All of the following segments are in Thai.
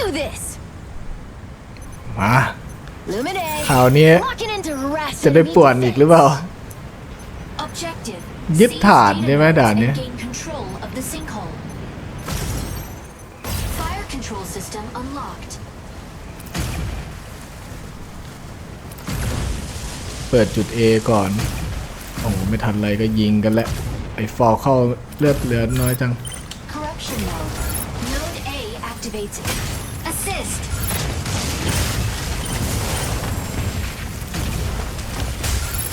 do this. มา Lumine. คราวนี้ Locking into rest. จะได้ป่วนอีกหรือเปล่า Objective. ยึด Seize ฐาน data ใช่ไหม nodes ด่านเนี้ย and gain control of the sinkhole. Fire control system unlocked. เปิดจุด A ก่อน โอ้โหไม่ทันไรก็ยิงกันแล้วไอ้ฟอลเข้าเลือดเหลือน้อยจัง Corruption node. Node A activated. Assist.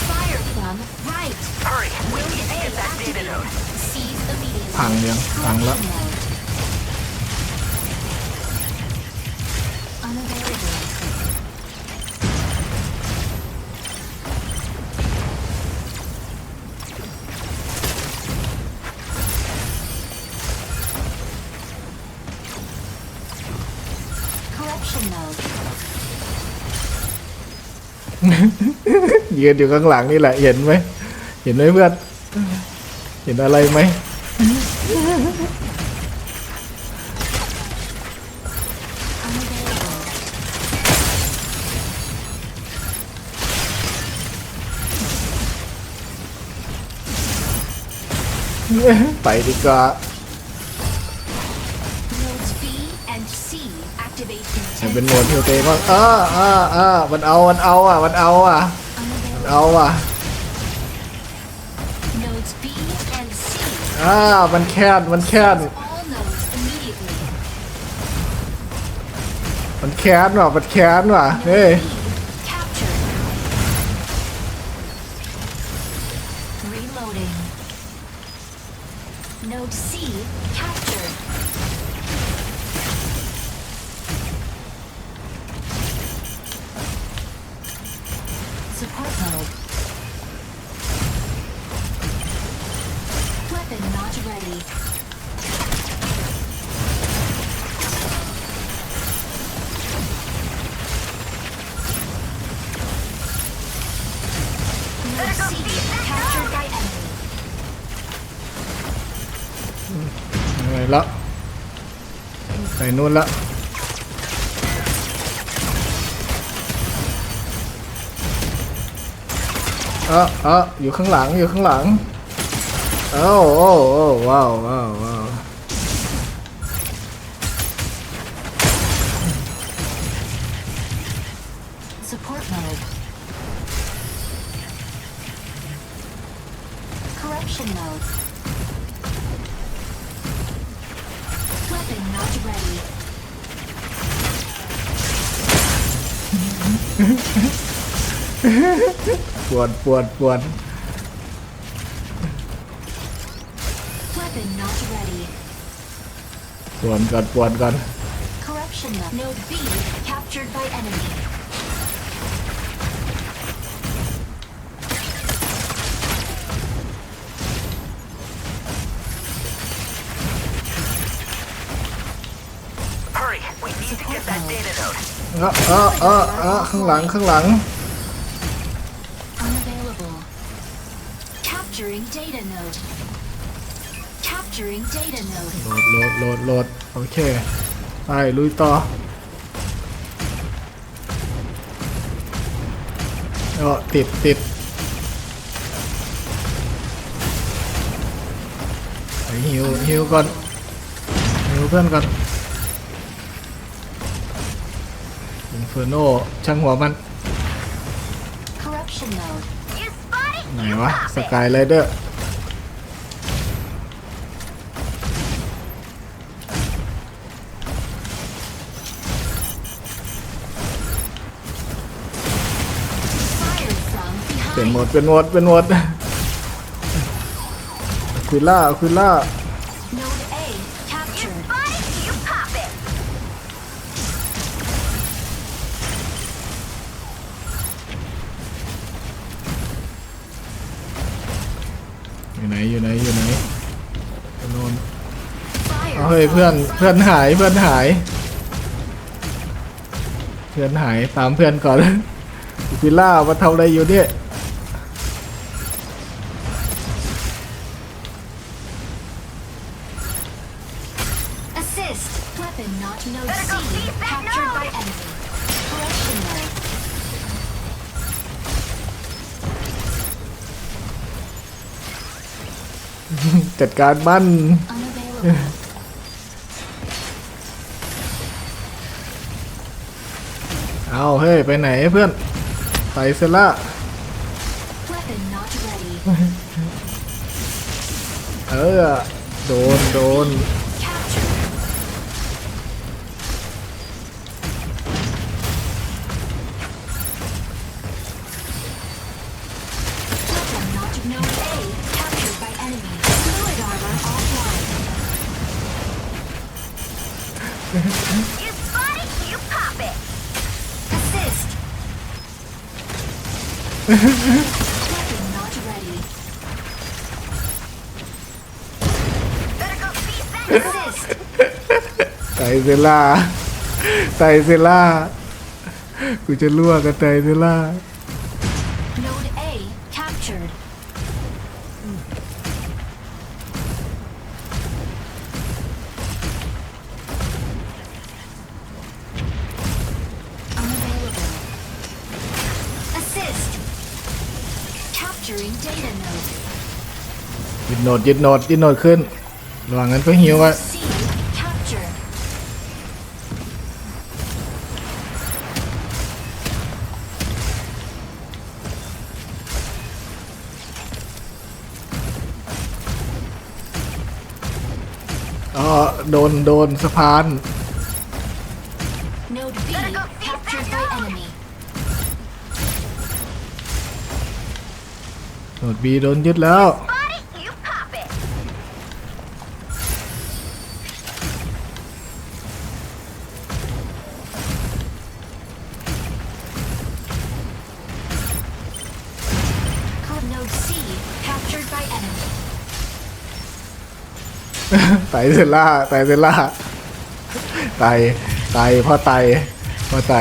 Fire plum right. Hurry, we Node need to A get that data activated. node. Seize immediately. พังยังพังแล้ว Corruption ยืนอยู่ข้างหลังนี่แหละ เห็นไหม เห็นไหมเพื่อน เห็นอะไรไหม ไปดีกว่า Note B and C activate in จะ10เป็นโหมดเทลเตก็เออเออเออมันเอา มันเอาอะ มันเอาอะ Unavailable. เอาอะ Nodes B and C. อ่ามันแค้นมันแค้น All nodes immediately. มันแค้นว่ะมันแค้นว่ะ เฮ้ย Weapon not ready. Node C captured by enemy. ไปแล้วไปนู่นละ เออเอออยู่ข้างหลัง อยู่ข้างหลัง โอ้โอ้โอ้ว้าวว้าวว้าว Support mode. Corruption mode. Weapon not ready. ปวดปวดปวด ปวดก่อนปวดก่อน Corruption mode. Node B captured by enemy. Hurry, we need to get that data node. เออเออเออเออข้างหลังข้างหลัง Unavailable. Capturing data node. Capturing data node. โหลดโหลดโหลดโหลดโอเค ไป ลุยต่อเออติดติดไปฮิวฮิวก่อนฮิวเพื่อนก่อนอินเฟอร์โนช่างหัวมัน Corruption mode. You spotted? ไหนวะ สกายไรเดอร์ เป็นหมดเป็นหมดเป็นหมดควิล่าควิล่าอยู่ไหนอยู่ไหนอยู่ไหนโนนเอาเฮ้ยเพื่อนเพื่อนหายเพื่อนหาย เพื่อนหายตามเพื่อนก่อนควิล่ามาทำอะไรอยู่เนี่ย จัดการมัน เอาเฮ้ย ไปไหนเพื่อน ไปเซล่าเออ โดน โดน ไตเซล่าไตเซล่ากูจะลวงกับไตเซล่า Capturing data node. ยึดโหนดยึดโหนดยึดโหนดขึ้นระหว่างนั้นก็หิวไว้ C captured. อ๋อโดนโดนสะพาน โหนดบีโดนยึดแล้ว Spot it, you pop it. Node C captured by enemy. ไตเซล่าไตเซล่าไตไตพ่อไตพ่อไต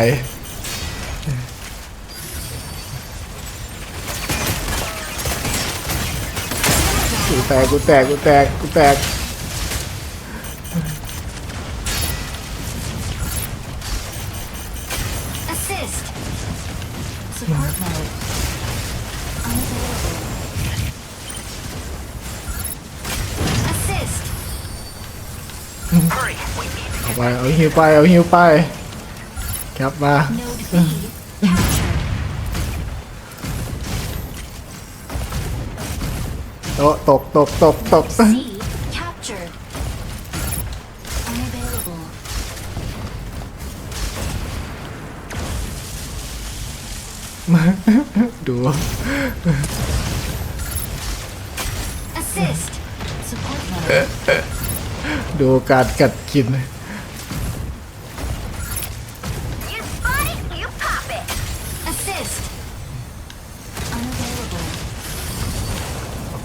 แตกกูแตกกูแตกกูแตก Assist. Support mode. Unavailable. Assist. Hurry, we need to เอาไปเอาหิวไปเอาหิวไปแคปมา โตะตกตกตกตก C captured. Unavailable. ดู Assist. Support mode. ดูการกัดกิน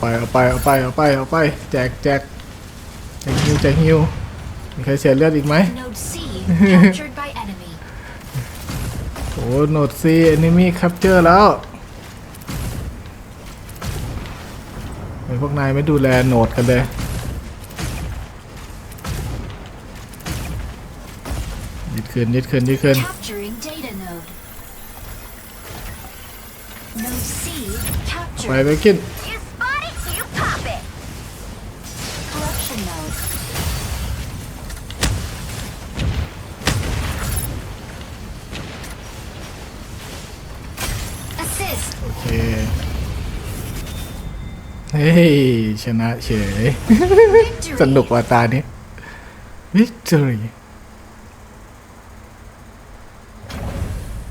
ไปเอาไปเอาไปเอาไปเอาไปแจกแจกแจกฮิวแจกฮิวมีใครเสียเลือดอีกไหม Node C captured by enemy. โอ้โนดซีแอนิมี่คัพเจอร์แล้วไอพวกนายไม่ดูแลโนดกันเลยยึดคืนยึดคืนยึดคืน Capturing data node. Node C ไป captured. ไปกิน เฮ้ย ชนะเฉย Victory. สนุกว่าตานี้ Victory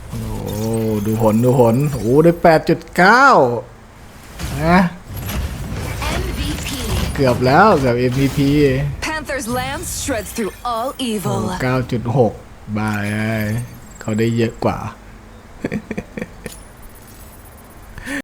โอ้ดูผลดูผลโอ้ได้8.9นะ MVP. เกือบแล้วเกือบ MVP Panther's lance shreds through all โอ้ evil. 9.6 บายเขาได้เยอะกว่า